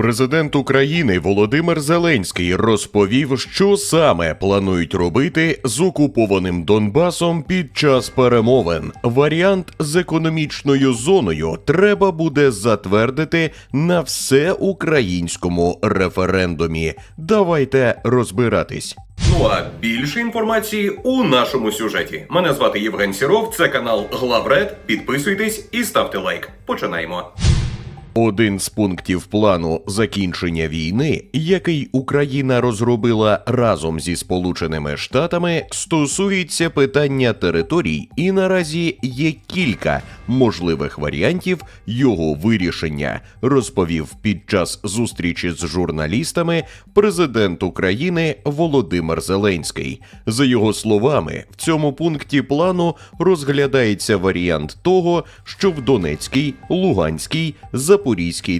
Президент України Володимир Зеленський розповів, що саме планують робити з окупованим Донбасом під час перемовин. Варіант з економічною зоною треба буде затвердити на всеукраїнському референдумі. Давайте розбиратись. Ну а більше інформації у нашому сюжеті. Мене звати Євген Сіров, це канал Главред. Підписуйтесь і ставте лайк. Починаємо. Один з пунктів плану закінчення війни, який Україна розробила разом зі Сполученими Штатами, стосується питання територій, і наразі є кілька можливих варіантів його вирішення, розповів під час зустрічі з журналістами президент України Володимир Зеленський. За його словами, в цьому пункті плану розглядається варіант того, що в Донецькій, Луганській, Запорізькій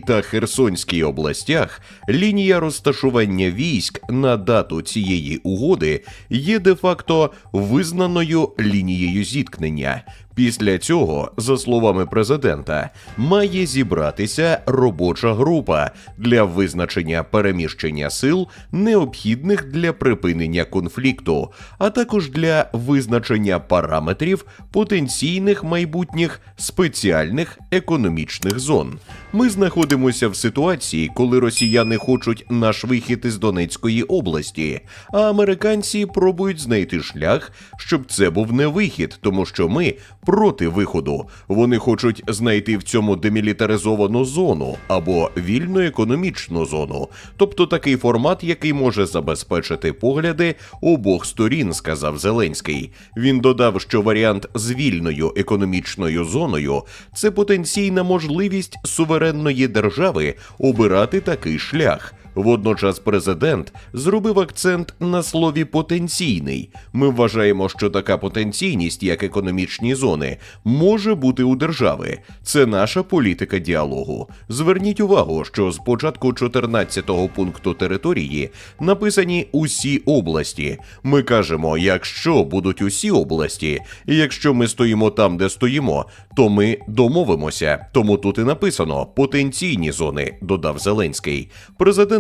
та Херсонській областях лінія розташування військ на дату цієї угоди є де-факто визнаною лінією зіткнення. Після цього, за словами президента, має зібратися робоча група для визначення переміщення сил, необхідних для припинення конфлікту, а також для визначення параметрів потенційних майбутніх спеціальних економічних зон. Ми знаходимося в ситуації, коли росіяни хочуть наш вихід із Донецької області, а американці пробують знайти шлях, щоб це був не вихід, тому що ми проти виходу. Вони хочуть знайти в цьому демілітаризовану зону або вільну економічну зону, тобто такий формат, який може забезпечити погляди обох сторін, сказав Зеленський. Він додав, що варіант з вільною економічною зоною це потенційна можливість суверенної держави обирати такий шлях. Водночас президент зробив акцент на слові потенційний. Ми вважаємо, що така потенційність, як економічні зони, може бути у держави. Це наша політика діалогу. Зверніть увагу, що з початку 14-го пункту території написані усі області. Ми кажемо, якщо будуть усі області, і якщо ми стоїмо там, де стоїмо, то ми домовимося. Тому тут і написано потенційні зони, додав Зеленський.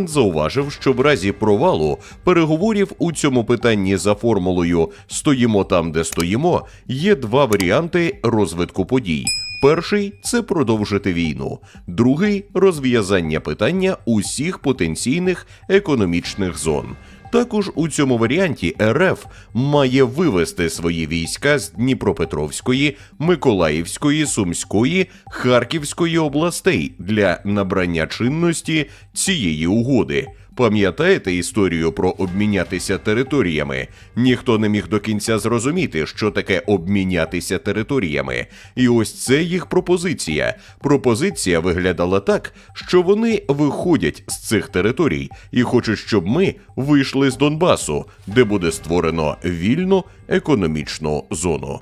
Президент зауважив, що в разі провалу переговорів у цьому питанні за формулою стоїмо там, де стоїмо, є два варіанти розвитку подій. Перший це продовжити війну, другий розв'язання питання усіх потенційних економічних зон. Також у цьому варіанті РФ має вивести свої війська з Дніпропетровської, Миколаївської, Сумської, Харківської областей для набрання чинності цієї угоди. Пам'ятаєте історію про обмінятися територіями? Ніхто не міг до кінця зрозуміти, що таке обмінятися територіями. І ось це їх пропозиція. Пропозиція виглядала так, що вони виходять з цих територій і хочуть, щоб ми вийшли з Донбасу, де буде створено вільну економічну зону.